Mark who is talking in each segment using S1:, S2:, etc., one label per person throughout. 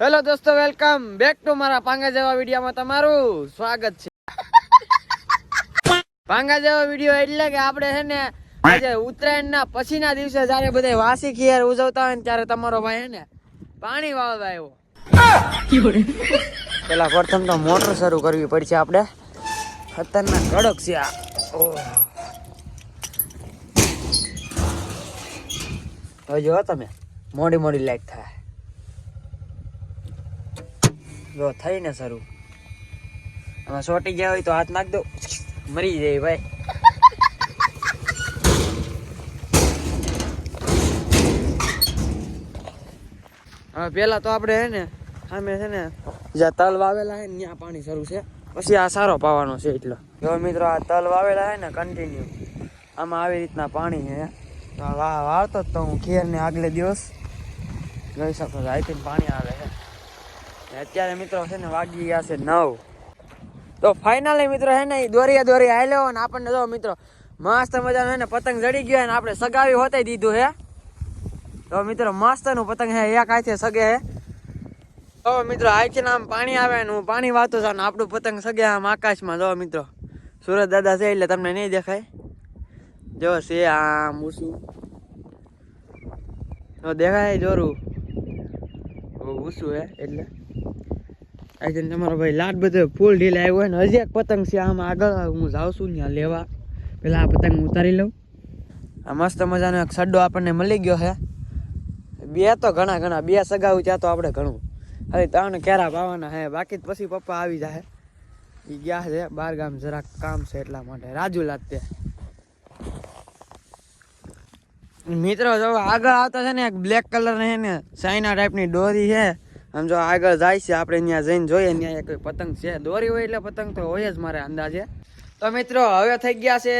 S1: Hello દોસ્તો welcome back to મારા પાંગા જેવા વિડીયોમાં તમારું સ્વાગત છે. પાંગા જેવો વીડિયો એટલે કે આપણે છે ને, આજે ઉત્તરાયણના પછીના દિવસે જ્યારે બધા વાસી ખીયર ઉજવતા હોય ને ત્યારે તમારો ભાઈ છે ને પાણી વાળવા આવ્યો. પેલા પ્રથમ તો મોટર શરૂ કરવી પડશે આપણે. ખતરનાક કડક છે આ. હવે જો તમે, મોડી મોડી લાઈટ થાય. જો, થઈ ને શરૂ. આમાં સોટી ગયા હોય તો હાથ નાખ દો. મરી જાય ભાઈ. હવે પેલા તો આપણે હે ને સામે છે ને, જ્યાં તલ વાવેલા હે ને, ત્યાં પાણી શરૂ છે. પછી આ સારો પાવાનો છે એટલો. જો મિત્રો, આ તલ વાવેલા હે ને કન્ટિન્યુ આમાં આવી રીતના પાણી છે. વાળતો જ તો હું ખેર ને આગલે દિવસ. જોઈ શકો છો અહીંથી પાણી આવે છે. અત્યારે મિત્રો છે ને વાગી ગયા છે નવ. તો ફાઇનલી મિત્રો છે ને દોરિયા દોરી આવેલો ને આપણને જો મિત્રો મસ્ત મજાનો છે ને પતંગ જડી ગયો ને આપણે સગાવી હોતે દીધું હે. તો મિત્રો મસ્તનું પતંગ હે, એક હાથે સગે હે. તો મિત્રો આથી આમ પાણી આવે ને હું પાણી વાતો છું ને આપણું પતંગ સગે આમ આકાશમાં. જો મિત્રો સુરત દાદા છે એટલે તમને નહીં દેખાય. જો છે આમ ઊંચું. તો દેખાય જોરું. ઊંચું હે એટલે. આજે તમારો ભાઈ લાટ બધો ફૂલ ઢીલ આવ્યો હોય ને, હજી એક પતંગ છે આમ આગળ, હું જાઉં છું ત્યાં લેવા. પેલા આ પતંગ ઉતારી લઉં. આ મસ્ત મજાનો એક સડ્ડો આપણને મળી ગયો છે બે તો ઘણા ઘણા, બે સગાવું ત્યાં તો આપણે ઘણું. હવે ત્રણ કેરા પાવાના હે, બાકી પછી પપ્પા આવી જાય એ ગયા છે, બાર ગામ જરાક કામ છે એટલા માટે. રાજુ લાગતે મિત્રો, જો આગળ આવતા છે ને, એક બ્લેક કલર ને ચાઇના ટાઈપની દોરી છે. આમ આગળ જાય છે, આપણે ત્યાં જઈને જોઈએ ત્યાં એક પતંગ છે. દોરી હોય એટલે પતંગ તો હોય જ મારે અંદાજે. તો મિત્રો, હવે થઈ ગયા છે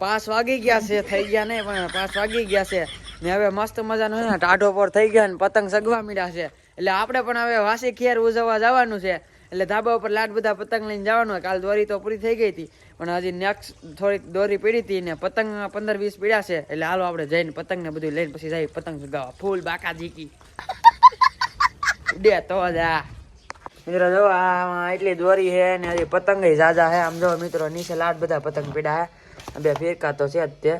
S1: પાંચ વાગી ગયા છે, થઈ ગયા નહીં, પણ પાંચ વાગી ગયા છે. ને હવે મસ્ત મજાનો છે ને, ટાઢો પર થઈ ગયા ને પતંગ સગવા મીડ્યા છે. એટલે આપણે પણ હવે વાસી ખેર ઉજવવા જવાનું છે. એટલે ધાબા ઉપર લાટ બધા પતંગ લઈને જવાનું કાલ દોરી તો પૂરી થઈ ગઈ હતી, પણ હજી નેક્સ્ટ થોડીક દોરી પીડી હતી ને પતંગ પંદર વીસ પીડ્યા છે. એટલે હાલો આપણે જઈને પતંગ ને બધું લઈને પછી જઈ પતંગ સગાવવા. ફૂલ બાકા જીકી ઉડે તો જ મિત્રો જો આ એટલી દોરી છે ને હજી પતંગ જાજા છે. આમ જો મિત્રો નીચે લાટ બધા પતંગ પીડા છે. બે ફિરકા તો છે જ તે.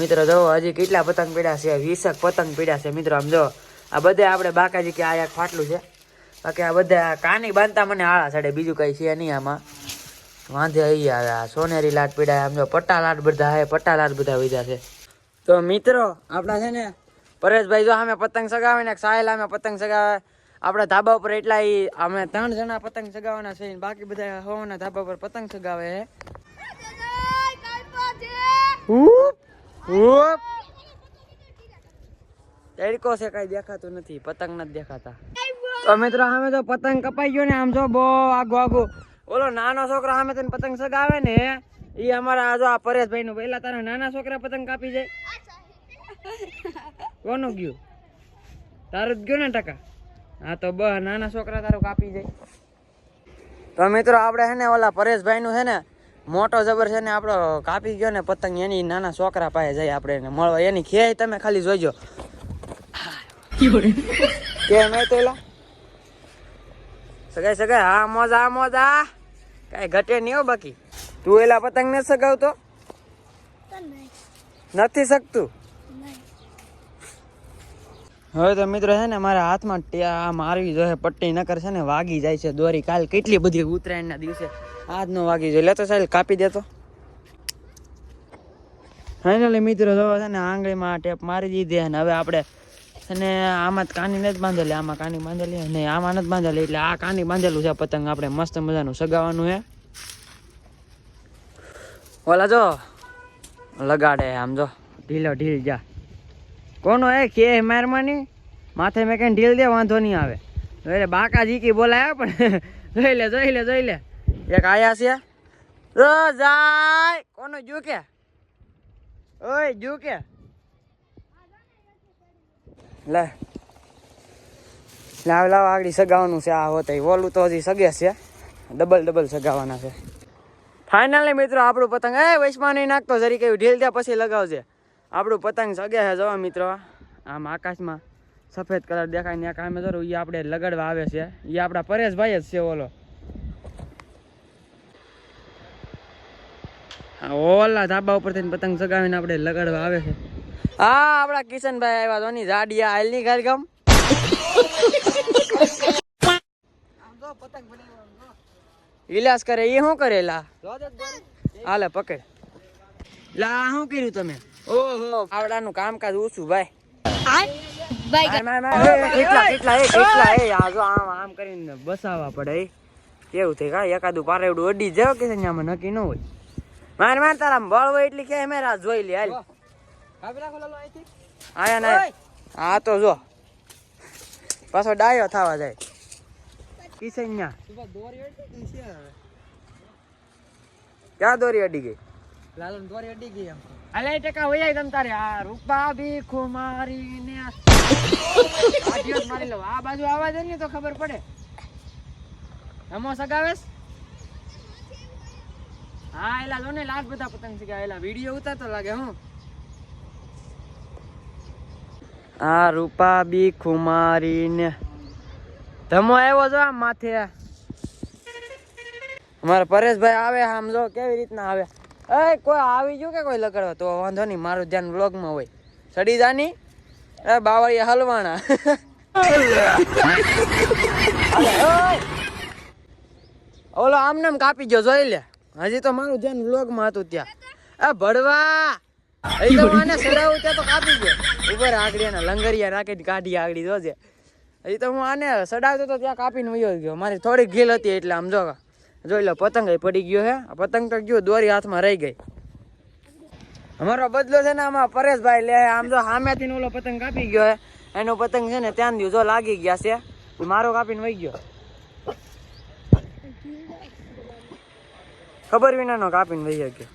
S1: મિત્રો જો હજી કેટલા પતંગ પીડા છે? વીસક પતંગ પીડા છે મિત્રો. આમ જો આ બધે આપણે બાકાજી કે આ એક ફાટલું છે. બાકી આ બધા કાની બાંધતા મને આળા સાડે. બીજું કંઈ છે નહીં આમાં. વાંધે આવી આ સોનેરી લાટ પીડા આમ જો પટ્ટા લાટ બધા છે. પટ્ટા લાટ બધા વધ્યા છે. તો મિત્રો, આપણા છે ને પરેશભાઈ જો અમે પતંગ સગાવે ને સાહેલ અમે પતંગ સગાવે આપણા ધાબા ઉપર એટલા અમે ત્રણ જણા પતંગ ચગાવવાના છે બાકી બધા હોવાના ધાબા પર પતંગ ચગાવે હુપ તડકો છે, કઈ દેખાતું નથી. પતંગ નથી દેખાતા. તો મિત્રો, સામે તો પતંગ કપાઈ ગયો ને, આમ જો બહુ આગો આગો. ઓલો નાનો છોકરો સામે તને પતંગ સગાવે ને એ અમારા જો આ પરેશભાઈ નું પેલા તારા નાના છોકરા પતંગ કાપી જાય. કોનું ગયું? તારું જ ગયું ને ટકા? હા તો બ નાના છોકરા તારું કાપી જાય. તો મિત્રો આપણે છે ને ઓલા પરેશભાઈ નું છે ને મોટો જબર છે ને આપણો કાપી ગયો ને પતંગ એની નાના છોકરા પાસે જાય આપણે એને મળવા. એની ખેય તમે ખાલી જોઈજો. કે મેં તો એલા? સગાઈ સગાઈ હા મોજ મોજ. કાંઈ ઘટે નહીં હો બાકી. તું એલા પતંગ નથી સગાવતો? નથી શકતું હવે તો મિત્રો છે ને મારા હાથમાં મારવી જોઈએ, પટ્ટી નકર છે ને વાગી જાય છે દોરી. કાલ કેટલી બધી ઉત્તરાયણના દિવસે આજનો વાગી જાય. લેતો સાહેબ કાપી દેતો ફાઇનલી મિત્રો જો છે ને આંગળીમાં ટેપ મારી દીધી અને હવે આપણે અને આમાં જ કાની નથી બાંધેલી, આમાં કાની બાંધેલી અને આમાં નથી બાંધેલી એટલે આ કાની બાંધેલું છે પતંગ. આપણે મસ્ત મજાનું સગાવાનું હે ઓલા જો, લગાડે આમ જો. ઢીલો, ઢીલ જા. કોનો એ કે મારમાની માથે મેં કઈ ઢીલ દે, વાંધો નહીં આવે. એટલે બાકા જીકી બોલાયા પણ જોઈ લે જોઈ લે જોઈ લે. એક આયા છે. રો જાય! કોનો જુકે ઓય જુકે લે. લાવ લાવ, આગળ સગાવાનું છે, આ હોતે ઓલું તો હજી સગે છે. ડબલ ડબલ સગાવાના છે. ફાઇનલી મિત્રો, આપણું પતંગ. એ વૈશ્વાની નાખતો, જરી કયું ઢીલ ત્યાં પછી લગાવજે. આપણું પતંગ સગે છે, જવા મિત્રો. આમ આકાશમાં સફેદ કલર દેખાય ને કામે જરૂર એ આપણે લગાડવા આવે છે. એ આપણા પરેશભાઈ જ છે, ઓલો. ઓલા ધાબા ઉપરથી પતંગ ચગાવીને આપણે લગાડવા આવે છે. હા, આપણા કિશનભાઈ આવ્યા તો ની જાડિયા હાલની ગમ ઇલાજ કરે એ શું કરેલા? હાલે, પકડ. લા શું કર્યું તમે? ઓહો આવડાનું કામકાજ ઓછું ભાઈ. માર, માર, માર. બસાવવા પડે કેવું થાય કા એકાદું પારેવડું અડી જાવ કે નક્કી ન હોય. માર માર તારા બળ હોય એટલી કે મેં રાત જોઈ લે હાલ. આયા ના હા તો જો પાછો ડાયો થવા જાય. ક્યાં દોરી અડી ગઈ?
S2: લાલન દોરી અડી ગઈ એમ.
S1: અલે ટકા હોય તમ તારે. આ રૂપા બી ખુમારી ને આ દિવસ મારી લો. આ બાજુ આવા દે ને તો ખબર પડે. હમો સગાવેસ હા, એલા જો ને લાગ બધા પતંગ શીખ્યા એલા વીડિયો ઉતારતો લાગે, હું. આ રૂપા બી ખુમારી ને ધમો આવ્યો જો આમ માથે. અમારા પરેશભાઈ આવે આમ જો, કેવી રીતના આવે? એ, કોઈ આવી ગયું કે કોઈ લગાડવા? તો વાંધો નહીં, મારું ધ્યાન વ્લોગમાં હોય. સડી જાની એ, બાવળિયા હલવાણા ઓલો આમ નામ કાપી ગયો, જોઈ લે. હજી તો મારું ધ્યાન વ્લોગમાં હતું ત્યાં. એ, ભડવા. સડાવું ત્યાં તો કાપી ગયો. ઉપર આગળ એના, લંગરિયા રાખીને કાઢી આગળી, જોજે. હજી તો હું આને સડાવતો તો ત્યાં કાપીને વયો ગયો. મારી થોડીક ગીલ હતી એટલે આમ જો જોઈ લો પતંગ પડી ગયો હે. પતંગ તો ગયો દોરી હાથમાં રહી ગઈ. અમારો બદલો છે ને આમાં પરેશભાઈ લે આમ જો સામેથી ઓલો પતંગ કાપી ગયો હે. એનો પતંગ છે ને ત્યાં જો લાગી ગયા છે. મારો કાપીને વહી ગયો. ખબર વિનાનો કાપીને વહી ગયો.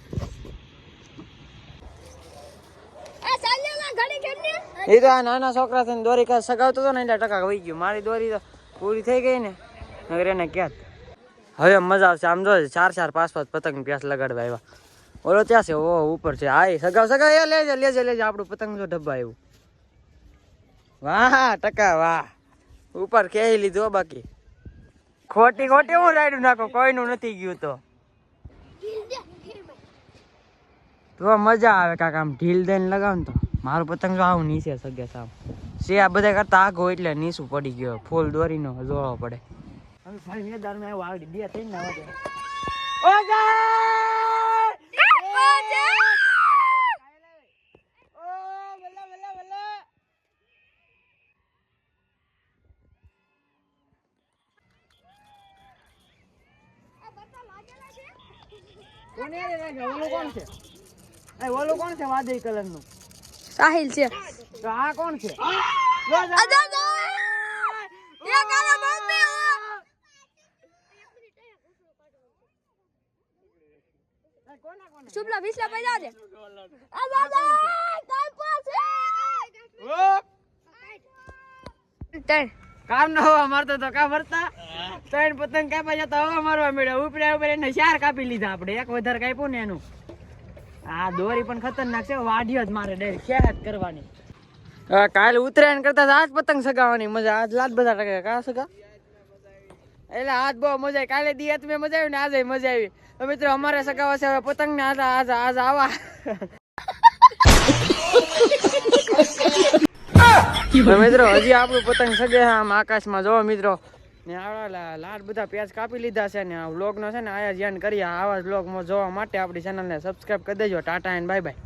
S1: એ તો આ નાના છોકરા થઈને દોરી સગાવતો હતો ને એટલે ટકા વહી ગયો. મારી દોરી તો પૂરી થઈ ગઈ ને. નગર એને ક્યાં હવે મજા આવશે. આમ જો ચાર ચાર, પાંચ પાંચ પતંગ પ્યાસ લગાડવા આવ્યા. ઓલો ત્યાં છે ઓ ઉપર છે. હા સગા સગાવ એ લેજે લેજે લેજે. આપણું પતંગ જો ડબ્બા આવ્યું. વાહ, ટકા, વાહ. ઉપર કે લીધું બાકી? ખોટી ખોટી હું રાયડું નાખો? કોઈનું નથી ગયું તો. તો મજા આવે કાકા આમ ઢીલ દઈને લગાવ તો. મારું પતંગ જો આવું નીચે સગે સાવ છે આ બધા કરતા આગો એટલે નીચું પડી ગયો. ફૂલ દોરીનો જોવો પડે. હવે ભાઈ મેદાનમાં આવ્યો આગળ બે થઈ ને વાગે કોણ છે? એ ઓલું કોણ છે વાદળી કલરનું?
S3: સાહિલ છે.
S1: તો આ કોણ છે લો જા. એ કોના કોના?
S3: શુભલા વિસલા પૈસા છે? આ દાદા કાઈ પાસે ત્રણ.
S1: કામ ન હવા મારતો તો કા મરતા? ત્રણ પતંગ કાપા જતા હવા મારવા મળ્યા. ઉપરે ઉપર એને ચાર કાપી લીધા આપણે. એક વધારે કાપ્યું ને એનું. આ દોરી પણ ખતરનાક છે. વાઢ્યો જ મારે ડેર ખેત કરવાની? કાલે ઉત્તરાયણ કરતા તો આજ પતંગ સગાવવાની મજા. આજ લાત બધા ટકા. કા સગા? એટલે આજ બહુ મજા આવી. કાલે દી મેં મજા આવી ને આજે મજા આવી. તો મિત્રો, અમારે સગાવા છે, હવે પતંગ ને આજ આજ આજ, આવા. મિત્રો, હજી આપણું પતંગ સગે આમ આકાશમાં. જોવો મિત્રો, ને આવડા લાડ બધા પ્યાજ કાપી લીધા છે, ને આ વ્લોગનો છે ને, આયા ધ્યાન કરી આવા વ્લોગમાં જોવા માટે આપણી ચેનલને સબસ્ક્રાઇબ કરી દેજો. Tata and bye bye.